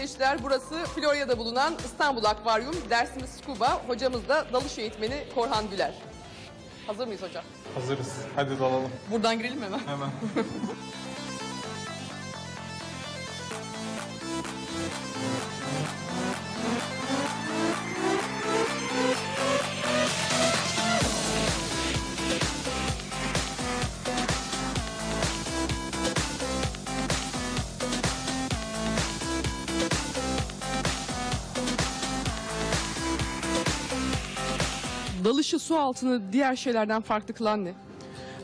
seyirciler burası Florya'da bulunan İstanbul Akvaryum. Dersimiz scuba. Hocamız da dalış eğitmeni Korhan Güler. Hazır mıyız hocam? Hazırız. Hadi dalalım. Buradan girelim hemen. Hemen. Dalışı su altını diğer şeylerden farklı kılan ne?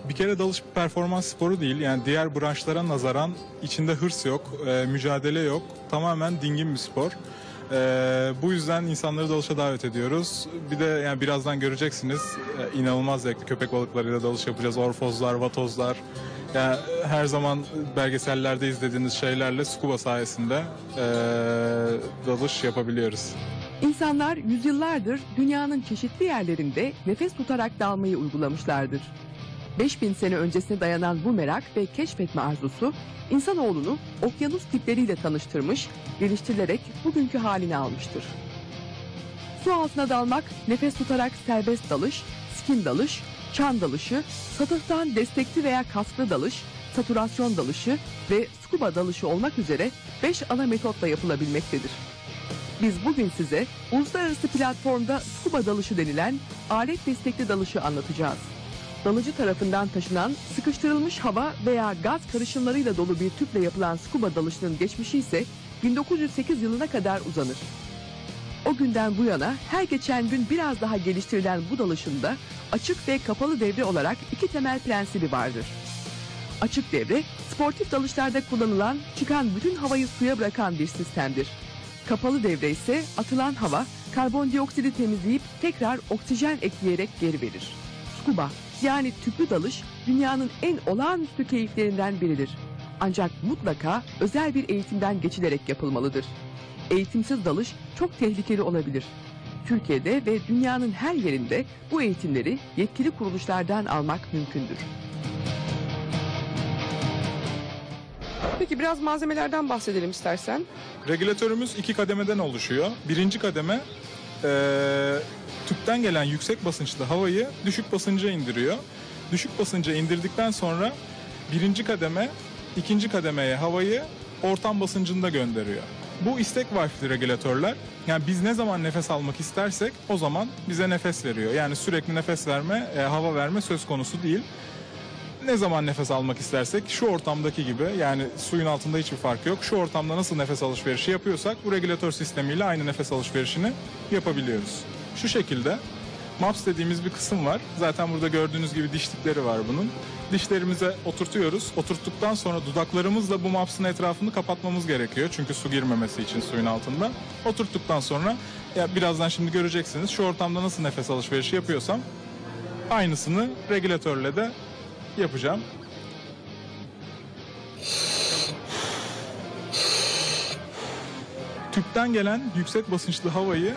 Bir kere dalış bir performans sporu değil. Yani diğer branşlara nazaran içinde hırs yok, e, mücadele yok. Tamamen dingin bir spor. E, bu yüzden insanları dalışa davet ediyoruz. Bir de yani birazdan göreceksiniz e, inanılmaz zevkli köpek balıklarıyla dalış yapacağız. Orfozlar, vatozlar. Yani her zaman belgesellerde izlediğiniz şeylerle scuba sayesinde e, dalış yapabiliyoruz. İnsanlar yüzyıllardır dünyanın çeşitli yerlerinde nefes tutarak dalmayı uygulamışlardır. 5000 sene öncesine dayanan bu merak ve keşfetme arzusu insanoğlunu okyanus tipleriyle tanıştırmış, geliştirilerek bugünkü halini almıştır. Su altına dalmak, nefes tutarak serbest dalış, skin dalış, çan dalışı, satıhtan destekli veya kasklı dalış, saturasyon dalışı ve scuba dalışı olmak üzere 5 ana metotla yapılabilmektedir. Biz bugün size uluslararası platformda scuba dalışı denilen alet destekli dalışı anlatacağız. Dalıcı tarafından taşınan sıkıştırılmış hava veya gaz karışımlarıyla dolu bir tüple yapılan scuba dalışının geçmişi ise 1908 yılına kadar uzanır. O günden bu yana her geçen gün biraz daha geliştirilen bu dalışında açık ve kapalı devre olarak iki temel prensibi vardır. Açık devre, sportif dalışlarda kullanılan çıkan bütün havayı suya bırakan bir sistemdir. Kapalı devre ise atılan hava karbondioksidi temizleyip tekrar oksijen ekleyerek geri verir. Scuba yani tüplü dalış dünyanın en olağanüstü keyiflerinden biridir. Ancak mutlaka özel bir eğitimden geçilerek yapılmalıdır. Eğitimsiz dalış çok tehlikeli olabilir. Türkiye'de ve dünyanın her yerinde bu eğitimleri yetkili kuruluşlardan almak mümkündür. Peki biraz malzemelerden bahsedelim istersen. Regülatörümüz iki kademeden oluşuyor. Birinci kademe eee, tüpten gelen yüksek basınçlı havayı düşük basınca indiriyor. Düşük basınca indirdikten sonra birinci kademe ikinci kademeye havayı ortam basıncında gönderiyor. Bu istek valfli regülatörler. Yani biz ne zaman nefes almak istersek o zaman bize nefes veriyor. Yani sürekli nefes verme, e, hava verme söz konusu değil ne zaman nefes almak istersek şu ortamdaki gibi yani suyun altında hiçbir fark yok. Şu ortamda nasıl nefes alışverişi yapıyorsak bu regülatör sistemiyle aynı nefes alışverişini yapabiliyoruz. Şu şekilde MAPS dediğimiz bir kısım var. Zaten burada gördüğünüz gibi dişlikleri var bunun. Dişlerimize oturtuyoruz. Oturttuktan sonra dudaklarımızla bu MAPS'ın etrafını kapatmamız gerekiyor. Çünkü su girmemesi için suyun altında. Oturttuktan sonra ya birazdan şimdi göreceksiniz şu ortamda nasıl nefes alışverişi yapıyorsam aynısını regülatörle de yapacağım. Tüpten gelen yüksek basınçlı havayı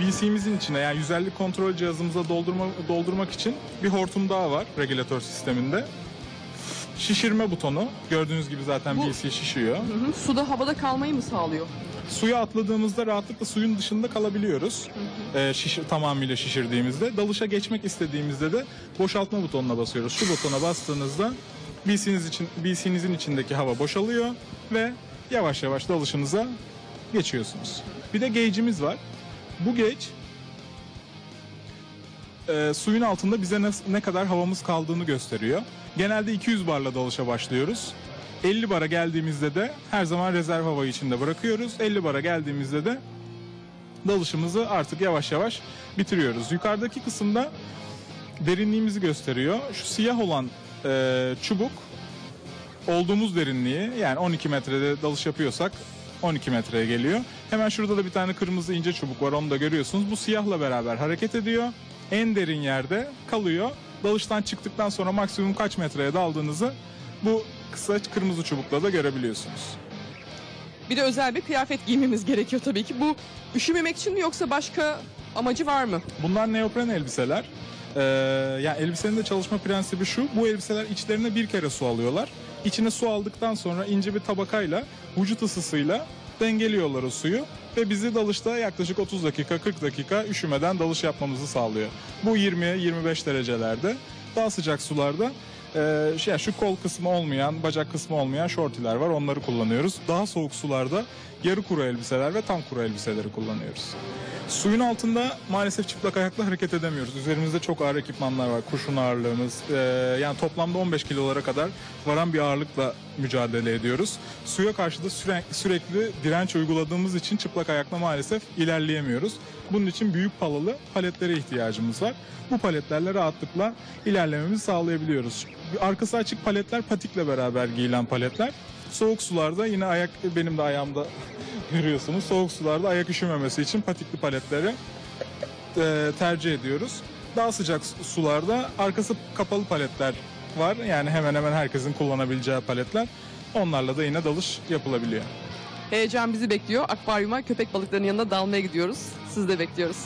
BC'mizin içine yani yüzellik kontrol cihazımıza doldurma, doldurmak için bir hortum daha var regülatör sisteminde. Şişirme butonu. Gördüğünüz gibi zaten Bu- BC şişiyor. Hı hı, Suda havada kalmayı mı sağlıyor? Suya atladığımızda rahatlıkla suyun dışında kalabiliyoruz. Ee, şişir, tamamıyla şişirdiğimizde. Dalışa geçmek istediğimizde de boşaltma butonuna basıyoruz. Şu butona bastığınızda BC'niz için, BC'nizin içindeki hava boşalıyor ve yavaş yavaş dalışınıza geçiyorsunuz. Bir de gauge'imiz var. Bu gauge e, suyun altında bize nas- ne kadar havamız kaldığını gösteriyor. Genelde 200 barla dalışa başlıyoruz. 50 bara geldiğimizde de her zaman rezerv havayı içinde bırakıyoruz. 50 bara geldiğimizde de dalışımızı artık yavaş yavaş bitiriyoruz. Yukarıdaki kısımda derinliğimizi gösteriyor. Şu siyah olan e, çubuk olduğumuz derinliği yani 12 metrede dalış yapıyorsak 12 metreye geliyor. Hemen şurada da bir tane kırmızı ince çubuk var onu da görüyorsunuz. Bu siyahla beraber hareket ediyor. En derin yerde kalıyor. Dalıştan çıktıktan sonra maksimum kaç metreye daldığınızı bu kısa kırmızı çubukla da görebiliyorsunuz. Bir de özel bir kıyafet giymemiz gerekiyor tabii ki. Bu üşümemek için mi yoksa başka amacı var mı? Bunlar neopren elbiseler. Ee, yani elbisenin de çalışma prensibi şu. Bu elbiseler içlerine bir kere su alıyorlar. İçine su aldıktan sonra ince bir tabakayla vücut ısısıyla dengeliyorlar o suyu ve bizi dalışta yaklaşık 30 dakika 40 dakika üşümeden dalış yapmamızı sağlıyor. Bu 20-25 derecelerde daha sıcak sularda e, şey, şu kol kısmı olmayan, bacak kısmı olmayan şortiler var. Onları kullanıyoruz. Daha soğuk sularda yarı kuru elbiseler ve tam kuru elbiseleri kullanıyoruz. Suyun altında maalesef çıplak ayakla hareket edemiyoruz. Üzerimizde çok ağır ekipmanlar var. Kurşun ağırlığımız. e, yani toplamda 15 kilolara kadar varan bir ağırlıkla mücadele ediyoruz. Suya karşı da süre- sürekli direnç uyguladığımız için çıplak ayakla maalesef ilerleyemiyoruz. Bunun için büyük palalı paletlere ihtiyacımız var. Bu paletlerle rahatlıkla ilerlememizi sağlayabiliyoruz. Arkası açık paletler patikle beraber giyilen paletler. Soğuk sularda yine ayak benim de ayağımda görüyorsunuz. Soğuk sularda ayak üşümemesi için patikli paletleri e, tercih ediyoruz. Daha sıcak sularda arkası kapalı paletler var. Yani hemen hemen herkesin kullanabileceği paletler. Onlarla da yine dalış yapılabiliyor. Heyecan bizi bekliyor. Akvaryuma köpek balıklarının yanına dalmaya gidiyoruz. Siz de bekliyoruz.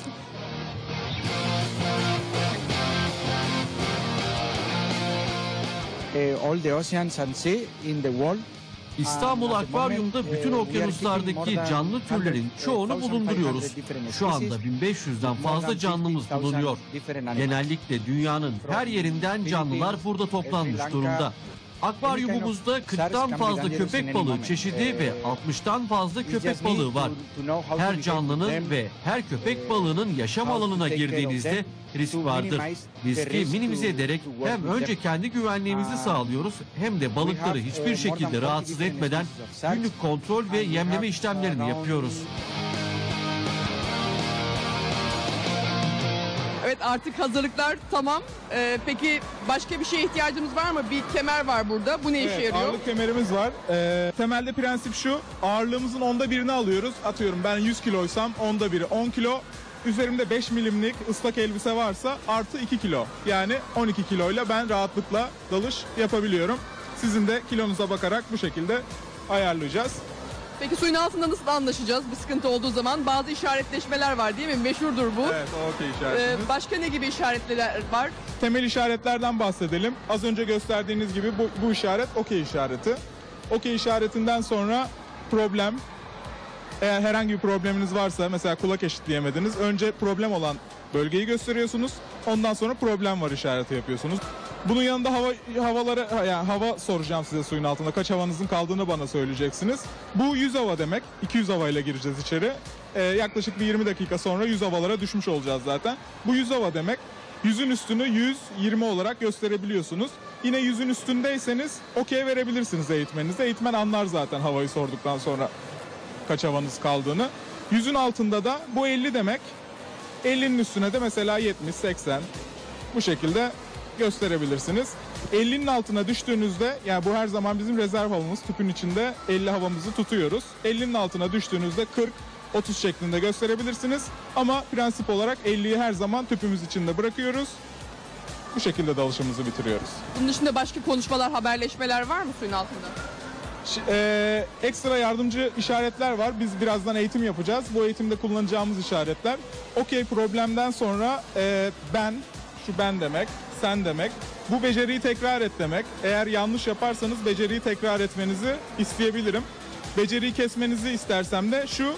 All the oceans and sea in the world. İstanbul Akvaryum'da bütün uh, okyanuslardaki canlı türlerin 100, çoğunu 1500 bulunduruyoruz. Şu anda species, 1500'den more fazla canlımız 50,000 bulunuyor. Genellikle dünyanın her yerinden canlılar burada toplanmış durumda. Akvaryumumuzda 40'tan fazla köpek balığı çeşidi ve 60'tan fazla köpek balığı var. Her canlının ve her köpek balığının yaşam alanına girdiğinizde risk vardır. Riski risk minimize ederek hem önce kendi güvenliğimizi Uh, sağlıyoruz hem de balıkları uh, hiçbir şekilde than 40 rahatsız etmeden günlük kontrol ve yemleme have işlemlerini yapıyoruz. Evet artık hazırlıklar tamam. Ee, peki başka bir şeye ihtiyacımız var mı? Bir kemer var burada. Bu ne işe Evet, yarıyor? ağırlık kemerimiz var. Ee, temelde prensip şu. Ağırlığımızın onda birini alıyoruz. Atıyorum ben 100 kiloysam onda biri 10 kilo. Üzerimde 5 milimlik ıslak elbise varsa artı 2 kilo. Yani 12 kiloyla ben rahatlıkla dalış yapabiliyorum. Sizin de kilonuza bakarak bu şekilde ayarlayacağız. Peki suyun altında nasıl anlaşacağız? Bir sıkıntı olduğu zaman bazı işaretleşmeler var değil mi? Meşhurdur bu. Evet okey Ee, işaretimiz. başka ne gibi işaretler var? Temel işaretlerden bahsedelim. Az önce gösterdiğiniz gibi bu, bu işaret okey işareti. Okey işaretinden sonra problem. Eğer herhangi bir probleminiz varsa mesela kulak eşitleyemediniz. Önce problem olan bölgeyi gösteriyorsunuz. Ondan sonra problem var işareti yapıyorsunuz. Bunun yanında hava havalara yani hava soracağım size suyun altında. Kaç havanızın kaldığını bana söyleyeceksiniz. Bu 100 hava demek. 200 havayla gireceğiz içeri. Ee, yaklaşık bir 20 dakika sonra 100 havalara düşmüş olacağız zaten. Bu 100 hava demek. Yüzün üstünü 100, 20 olarak gösterebiliyorsunuz. Yine yüzün üstündeyseniz okey verebilirsiniz eğitmenize. Eğitmen anlar zaten havayı sorduktan sonra kaç havanız kaldığını. Yüzün altında da bu 50 demek. 50'nin üstüne de mesela 70, 80 bu şekilde gösterebilirsiniz. 50'nin altına düştüğünüzde yani bu her zaman bizim rezerv havamız tüpün içinde 50 havamızı tutuyoruz. 50'nin altına düştüğünüzde 40 30 şeklinde gösterebilirsiniz. Ama prensip olarak 50'yi her zaman tüpümüz içinde bırakıyoruz. Bu şekilde dalışımızı bitiriyoruz. Bunun dışında başka konuşmalar, haberleşmeler var mı suyun altında? Eee, ekstra yardımcı işaretler var. Biz birazdan eğitim yapacağız. Bu eğitimde kullanacağımız işaretler. Okey problemden sonra eee, ben, şu ben demek, sen demek. Bu beceriyi tekrar et demek. Eğer yanlış yaparsanız beceriyi tekrar etmenizi isteyebilirim. Beceriyi kesmenizi istersem de şu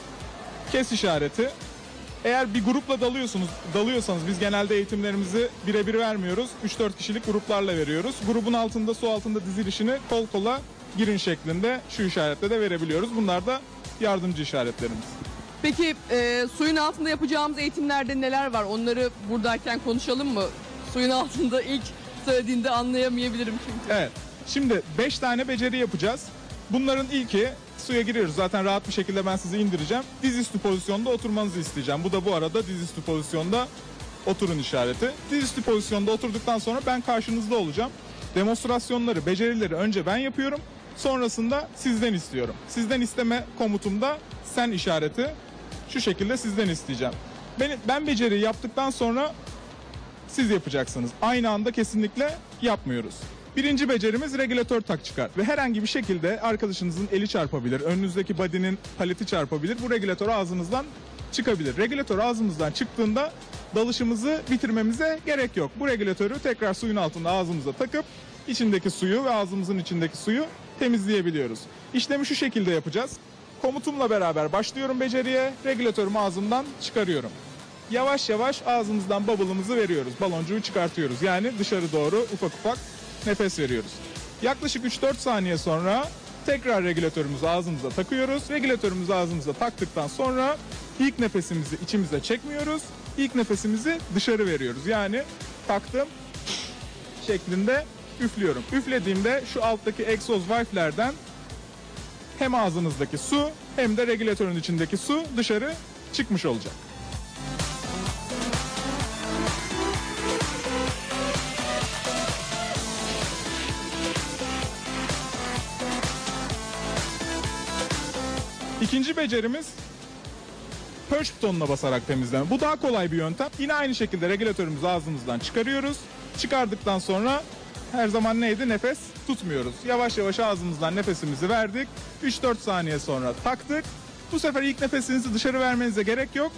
kes işareti. Eğer bir grupla dalıyorsunuz, dalıyorsanız biz genelde eğitimlerimizi birebir vermiyoruz. 3-4 kişilik gruplarla veriyoruz. Grubun altında su altında dizilişini kol kola girin şeklinde şu işaretle de verebiliyoruz. Bunlar da yardımcı işaretlerimiz. Peki e, suyun altında yapacağımız eğitimlerde neler var? Onları buradayken konuşalım mı? Suyun altında ilk söylediğinde anlayamayabilirim çünkü. Evet. Şimdi 5 tane beceri yapacağız. Bunların ilki suya giriyoruz. Zaten rahat bir şekilde ben sizi indireceğim. Dizüstü pozisyonda oturmanızı isteyeceğim. Bu da bu arada dizüstü pozisyonda oturun işareti. Dizüstü pozisyonda oturduktan sonra ben karşınızda olacağım. Demonstrasyonları, becerileri önce ben yapıyorum. Sonrasında sizden istiyorum. Sizden isteme komutumda sen işareti şu şekilde sizden isteyeceğim. Ben, ben beceriyi yaptıktan sonra siz yapacaksınız. Aynı anda kesinlikle yapmıyoruz. Birinci becerimiz regülatör tak çıkar. Ve herhangi bir şekilde arkadaşınızın eli çarpabilir, önünüzdeki body'nin paleti çarpabilir. Bu regülatör ağzınızdan çıkabilir. Regülatör ağzımızdan çıktığında dalışımızı bitirmemize gerek yok. Bu regülatörü tekrar suyun altında ağzımıza takıp içindeki suyu ve ağzımızın içindeki suyu temizleyebiliyoruz. İşlemi şu şekilde yapacağız. Komutumla beraber başlıyorum beceriye. Regülatörümü ağzımdan çıkarıyorum. Yavaş yavaş ağzımızdan bubble'ımızı veriyoruz. Baloncuğu çıkartıyoruz. Yani dışarı doğru ufak ufak nefes veriyoruz. Yaklaşık 3-4 saniye sonra tekrar regülatörümüzü ağzımıza takıyoruz. Regülatörümüzü ağzımıza taktıktan sonra ilk nefesimizi içimize çekmiyoruz. İlk nefesimizi dışarı veriyoruz. Yani taktım şeklinde üflüyorum. Üflediğimde şu alttaki egzoz valflerden hem ağzınızdaki su hem de regülatörün içindeki su dışarı çıkmış olacak. İkinci becerimiz Perch butonuna basarak temizleme. Bu daha kolay bir yöntem. Yine aynı şekilde regülatörümüzü ağzımızdan çıkarıyoruz. Çıkardıktan sonra her zaman neydi? Nefes tutmuyoruz. Yavaş yavaş ağzımızdan nefesimizi verdik. 3-4 saniye sonra taktık. Bu sefer ilk nefesinizi dışarı vermenize gerek yok.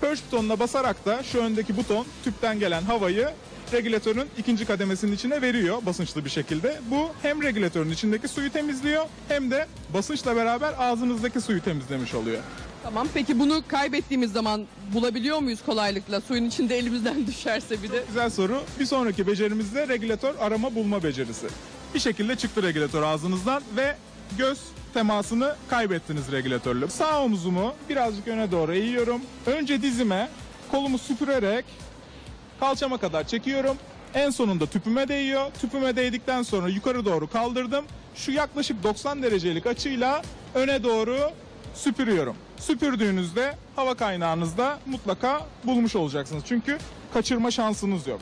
Perch butonuna basarak da şu öndeki buton tüpten gelen havayı regülatörün ikinci kademesinin içine veriyor basınçlı bir şekilde. Bu hem regülatörün içindeki suyu temizliyor hem de basınçla beraber ağzınızdaki suyu temizlemiş oluyor. Tamam peki bunu kaybettiğimiz zaman bulabiliyor muyuz kolaylıkla? Suyun içinde elimizden düşerse bir de. Güzel soru. Bir sonraki becerimizde regülatör arama bulma becerisi. Bir şekilde çıktı regülatör ağzınızdan ve göz temasını kaybettiniz regülatörle. Sağ omzumu birazcık öne doğru eğiyorum. Önce dizime kolumu süpürerek kalçama kadar çekiyorum. En sonunda tüpüme değiyor. Tüpüme değdikten sonra yukarı doğru kaldırdım. Şu yaklaşık 90 derecelik açıyla öne doğru süpürüyorum. Süpürdüğünüzde hava kaynağınızda mutlaka bulmuş olacaksınız. Çünkü kaçırma şansınız yok.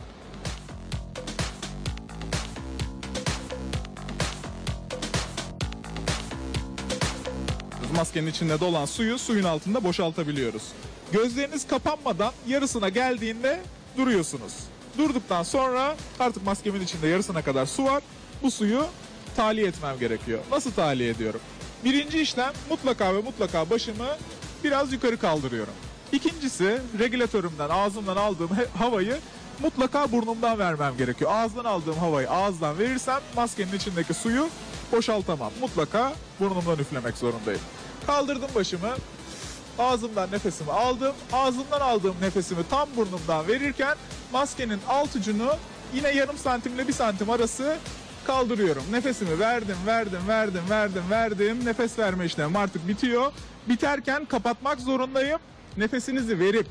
Maskenin içinde dolan suyu suyun altında boşaltabiliyoruz. Gözleriniz kapanmadan yarısına geldiğinde duruyorsunuz. Durduktan sonra artık maskemin içinde yarısına kadar su var. Bu suyu tahliye etmem gerekiyor. Nasıl tahliye ediyorum? Birinci işlem mutlaka ve mutlaka başımı biraz yukarı kaldırıyorum. İkincisi regülatörümden ağzımdan aldığım havayı mutlaka burnumdan vermem gerekiyor. Ağızdan aldığım havayı ağızdan verirsem maskenin içindeki suyu boşaltamam. Mutlaka burnumdan üflemek zorundayım. Kaldırdım başımı. Ağzımdan nefesimi aldım. Ağzımdan aldığım nefesimi tam burnumdan verirken maskenin alt ucunu yine yarım santimle bir santim arası kaldırıyorum. Nefesimi verdim, verdim, verdim, verdim, verdim. Nefes verme işlemim artık bitiyor. Biterken kapatmak zorundayım. Nefesinizi verip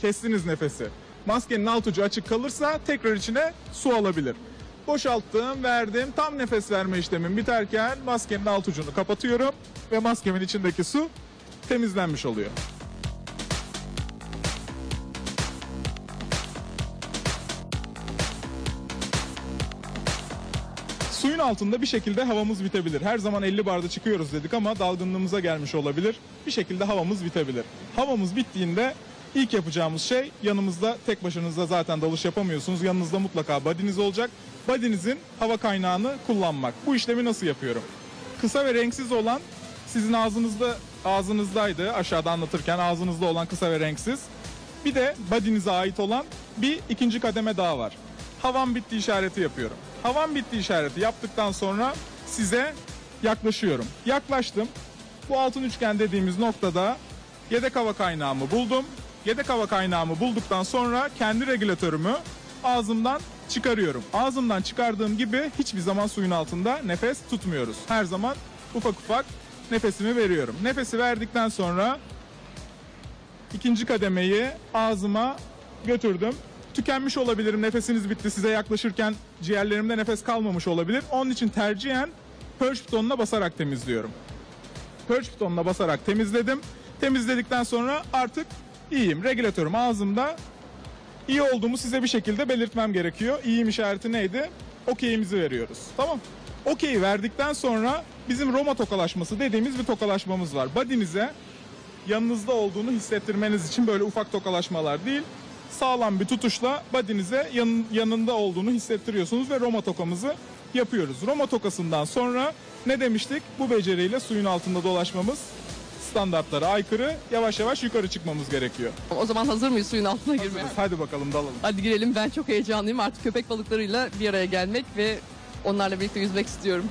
kestiniz nefesi. Maskenin alt ucu açık kalırsa tekrar içine su alabilir. Boşalttım, verdim. Tam nefes verme işlemim biterken maskenin alt ucunu kapatıyorum ve maskemin içindeki su temizlenmiş oluyor. Suyun altında bir şekilde havamız bitebilir. Her zaman 50 barda çıkıyoruz dedik ama dalgınlığımıza gelmiş olabilir. Bir şekilde havamız bitebilir. Havamız bittiğinde ilk yapacağımız şey yanımızda tek başınıza zaten dalış yapamıyorsunuz. Yanınızda mutlaka badiniz olacak. Badinizin hava kaynağını kullanmak. Bu işlemi nasıl yapıyorum? Kısa ve renksiz olan sizin ağzınızda ağzınızdaydı aşağıda anlatırken ağzınızda olan kısa ve renksiz. Bir de body'nize ait olan bir ikinci kademe daha var. Havan bitti işareti yapıyorum. Havan bitti işareti yaptıktan sonra size yaklaşıyorum. Yaklaştım. Bu altın üçgen dediğimiz noktada yedek hava kaynağımı buldum. Yedek hava kaynağımı bulduktan sonra kendi regülatörümü ağzımdan çıkarıyorum. Ağzımdan çıkardığım gibi hiçbir zaman suyun altında nefes tutmuyoruz. Her zaman ufak ufak nefesimi veriyorum. Nefesi verdikten sonra ikinci kademeyi ağzıma götürdüm. Tükenmiş olabilirim, nefesiniz bitti size yaklaşırken ciğerlerimde nefes kalmamış olabilir. Onun için tercihen purge butonuna basarak temizliyorum. Purge butonuna basarak temizledim. Temizledikten sonra artık iyiyim. Regülatörüm ağzımda. İyi olduğumu size bir şekilde belirtmem gerekiyor. İyiyim işareti neydi? Okey'imizi veriyoruz. Tamam. Okey'i verdikten sonra bizim Roma tokalaşması dediğimiz bir tokalaşmamız var. Body'nize yanınızda olduğunu hissettirmeniz için böyle ufak tokalaşmalar değil. Sağlam bir tutuşla body'nize yan- yanında olduğunu hissettiriyorsunuz ve Roma tokamızı yapıyoruz. Roma tokasından sonra ne demiştik? Bu beceriyle suyun altında dolaşmamız standartlara aykırı. Yavaş yavaş yukarı çıkmamız gerekiyor. O zaman hazır mıyız suyun altına girmeye? Hadi bakalım dalalım. Hadi girelim ben çok heyecanlıyım artık köpek balıklarıyla bir araya gelmek ve onlarla birlikte yüzmek istiyorum.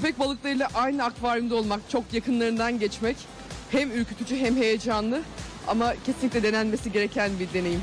Köpek balıklarıyla aynı akvaryumda olmak, çok yakınlarından geçmek hem ürkütücü hem heyecanlı ama kesinlikle denenmesi gereken bir deneyim.